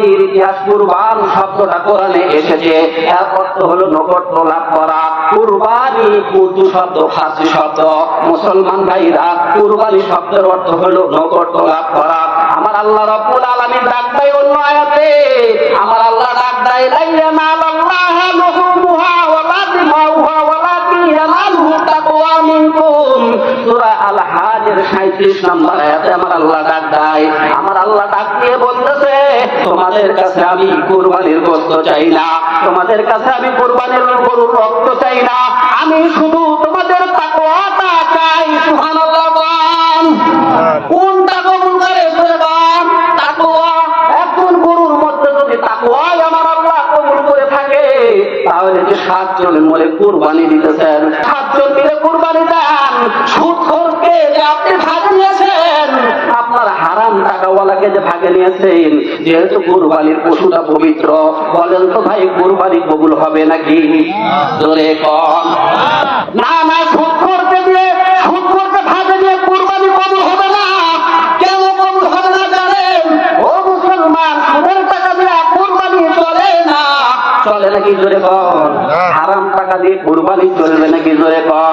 কুরবানির ইতিহাস কুরবান শব্দটা কোরআনে এসেছে। এর অর্থ হলো নগণ্য লাভ করা। কুরবানি উর্দু শব্দ, ফার্সি শব্দ। মুসলমান ভাইরা, কুরবানি শব্দের অর্থ হলো নগণ্য লাভ করা। আমার আল্লাহ রব্বুল আলামিন ডাক দেয় অন্য আয়াতে, আমার আল্লাহ ডাক দেয়, লাইয়া নালাল্লাহ লুহুমুহা ওয়ালা দিমাউহা ওয়ালাকিন ইয়ানালহু তাকওয়া মিনকুম। সূরা আল হাজের 37 নম্বর আয়াতে আমার আল্লাহ ডাক দেয়। আমার আল্লাহ ডাক দিয়ে বলতেছে তোমাদের কাছে আমি কুরবানির গোশত চাই না। তোমাদের কাছে আমি কুরবানির গরুর রক্ত চাই না। আমি শুধু তোমাদের তাকওয়াটা চাই, সুবহানাল্লাহ করে বল তাকওয়া? গরুর মধ্যে যদি আমার আল্লাহ কবুল করে থাকে, তাহলে যে সাতজন মরে কুরবানি দিতেছেন, সাতজন মিলে কুরবানি দেন। সুদখোরকে যে আপনি ভাগে নিয়েছেন আপনার হারাম টাকাওয়ালাকে যে ভাগে নিয়েছেন যেহেতু কুরবানির পশুটা পবিত্র বলেন তো ভাই কুরবানি কবুল হবে নাকি? জোরে কম না না সুদখোরকে দিয়ে সুদখোরকে ভাগে দিয়ে কুরবানি কবুল হবে না। কেন কবুল হবে না জানেন? ও মুসলমান সুদের টাকা দিয়ে কুরবানি চলে না। চলে নাকি জোরে কন? হারাম টাকা দিয়ে কুরবানি চলবে নাকি জোরে কন?